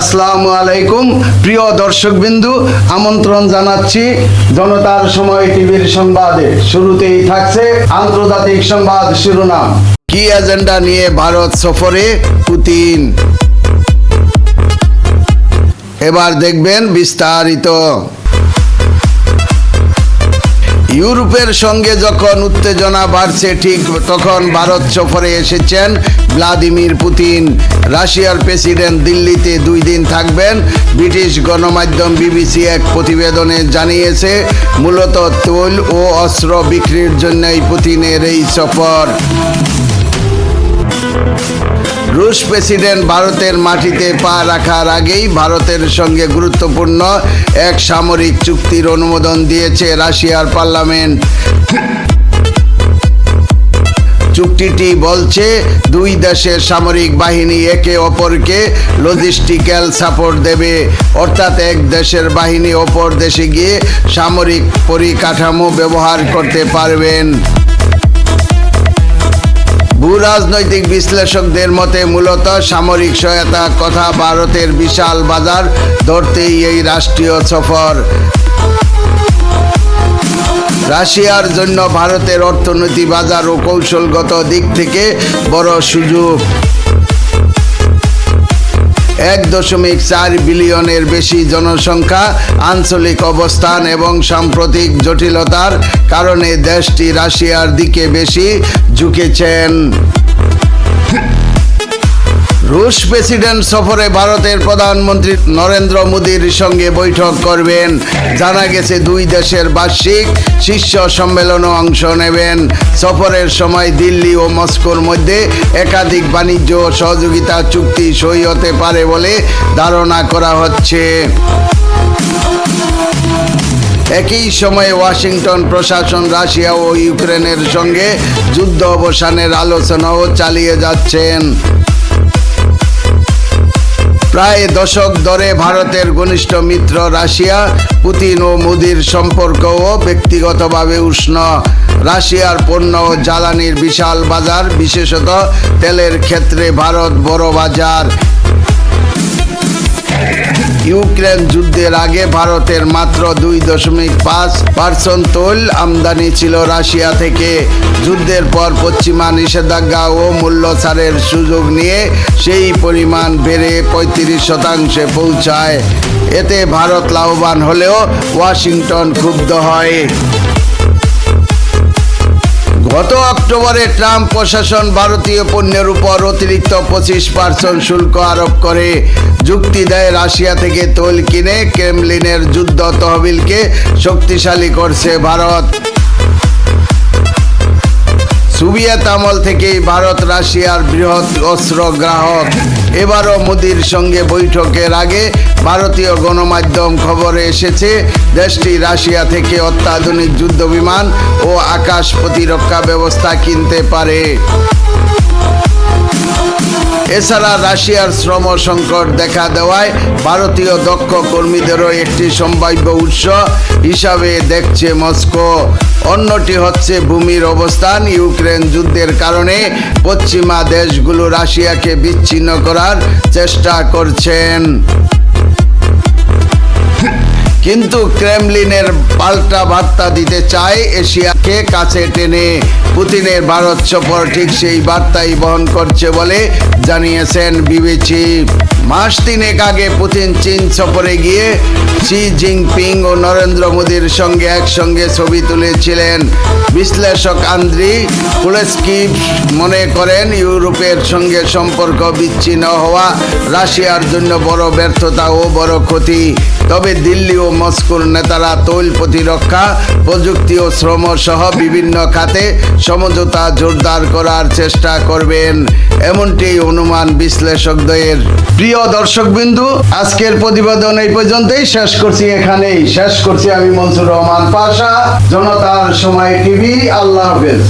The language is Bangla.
আসসালামু আলাইকুম, প্রিয় দর্শকবিন্দু, আমন্ত্রণ জানাচ্ছি জনতার সময় টিভির সংবাদে। শুরুতেই থাকছে আন্তর্জাতিক সংবাদ শিরোনাম। কি এজেন্ডা নিয়ে ভারত সফরে পুতিন? এবার দেখবেন বিস্তারিত। ইউরোপের সঙ্গে যখন উত্তেজনা বাড়ছে, ঠিক তখন ভারত সফরে এসেছেন ভ্লাদিমির পুতিন। রাশিয়ার প্রেসিডেন্ট দিল্লিতে দুই দিন থাকবেন। ব্রিটিশ গণমাধ্যম বিবিসি এক প্রতিবেদনে জানিয়েছে, মূলত তৈল ও অস্ত্র বিক্রির জন্যই পুতিনের এই সফর। রুশ প্রেসিডেন্ট ভারতের মাটিতে পা রাখার আগেই ভারতের সঙ্গে গুরুত্বপূর্ণ এক সামরিক চুক্তির অনুমোদন দিয়েছে রাশিয়ার পার্লামেন্ট। চুক্তিটি বলছে, দুই দেশের সামরিক বাহিনী একে অপরকে লজিস্টিক্যাল সাপোর্ট দেবে। অর্থাৎ এক দেশের বাহিনী অপর দেশে গিয়ে সামরিক পরিকাঠামো ব্যবহার করতে পারবেন। ভূ রাজনৈতিক বিশ্লেষকদের মতে মূলত সামরিক সহায়তা কথা ভারতের বিশাল বাজার ধরতেই এই রাষ্ট্রীয় সফর। রাশিয়ার জন্য ভারতের অর্থনৈতিক বাজার ও কৌশলগত দিক থেকে বড় সুযোগ। এক দশমিক চার বিলিয়নের বেশি জনসংখ্যা, আঞ্চলিক অবস্থান এবং সাম্প্রতিক জটিলতার কারণে দেশটি রাশিয়ার দিকে বেশি ঝুঁকেছেন। রুশ প্রেসিডেন্ট সফরে ভারতের প্রধানমন্ত্রী নরেন্দ্র মোদীর সঙ্গে বৈঠক করবেন। জানা গেছে দুই দেশের বার্ষিক শীর্ষ সম্মেলনে অংশ নেবেন। সফরের সময় দিল্লি ও মস্কোর মধ্যে একাধিক বাণিজ্য সহযোগিতা চুক্তি সই হতে পারে বলে ধারণা করা হচ্ছে। একই সময়ে ওয়াশিংটন প্রশাসন রাশিয়া ও ইউক্রেনের সঙ্গে যুদ্ধ অবসানের আলোচনাও চালিয়ে যাচ্ছেন। প্রায় দশক ধরে ভারতের ঘনিষ্ঠ মিত্র রাশিয়া, পুতিন ও মোদির সম্পর্কও ব্যক্তিগতভাবে উষ্ণ। রাশিয়ার পণ্য ও জ্বালানির বিশাল বাজার, বিশেষত তেলের ক্ষেত্রে ভারত বড় বাজার। ইউক্রেন যুদ্ধের আগে ভারতের মাত্র দুই দশমিক পাঁচ পার্সেন্ট তৈল আমদানি ছিল রাশিয়া থেকে। যুদ্ধের পর পশ্চিমা নিষেধাজ্ঞা ও মূল্য ছাড়ের সুযোগ নিয়ে সেই পরিমাণ বেড়ে পঁয়ত্রিশ শতাংশে পৌঁছায়। এতে ভারত লাভবান হলেও ওয়াশিংটন ক্ষুব্ধ হয়। গত অক্টোবরে ট্রাম্প প্রশাসন ভারতীয় পণ্যের উপর অতিরিক্ত পঁচিশ পার্সেন্ট শুল্ক আরোপ করে যুক্তি দেয় রাশিয়া থেকে তৈল কিনে ক্রেমলিনের যুদ্ধ তহবিলকে শক্তিশালী করছে ভারত। সোভিয়েত আমল থেকেই ভারত রাশিয়ার বৃহৎ অস্ত্র গ্রাহক। এবারও মোদির সঙ্গে বৈঠকের আগে ভারতীয় গণমাধ্যম খবরে এসেছে, দেশটি রাশিয়া থেকে অত্যাধুনিক যুদ্ধ বিমান ও আকাশ প্রতিরক্ষা ব্যবস্থা কিনতে পারে। এছাড়া রাশিয়ার শ্রম সংকট দেখা দেওয়ায় ভারতীয় দক্ষ কর্মীদেরও একটি সম্ভাব্য উৎস হিসাবে দেখছে মস্কো। অন্যটি হচ্ছে ভূমির অবস্থান, ইউক্রেন যুদ্ধের কারণে পশ্চিমা দেশগুলো রাশিয়াকে বিচ্ছিন্ন করার চেষ্টা করছেন। কিন্তু ক্রেমলিনের পাল্টা বার্তা দিতে চায় এশিয়াকে কাছে টেনে? পুতিনের ভারত সফর ঠিক সেই বার্তাই বহন করছে বলে জানিয়েছেন বিবেচি মাস তিনেক আগে পুতিন চীন সফরে গিয়ে শি জিনপিং ও নরেন্দ্র মোদীর সঙ্গে একসঙ্গে ছবি তুলেছিলেন। বিশ্লেষক আন্দ্রি কুলেস্কি মনে করেন, ইউরোপের সঙ্গে সম্পর্ক বিচ্ছিন্ন হওয়া রাশিয়ার জন্য বড় ব্যর্থতা ও বড় ক্ষতি। তবে দিল্লি ও মস্কোর নেতারা তৈল প্রতিরক্ষা, প্রযুক্তি ও শ্রম সহ বিভিন্ন খাতে সমঝোতা জোরদার করার চেষ্টা করবেন। এমনটি অনুমান বিশ্লেষকদের। প্রিয় দর্শকবিন্দু, আজকের প্রতিবেদন এই পর্যন্তই। শেষ করছি এখানেই। শেষ করছি আমি মনসুর রহমান পাশা, জনতার সময় টিভি। আল্লাহ হাফেজ।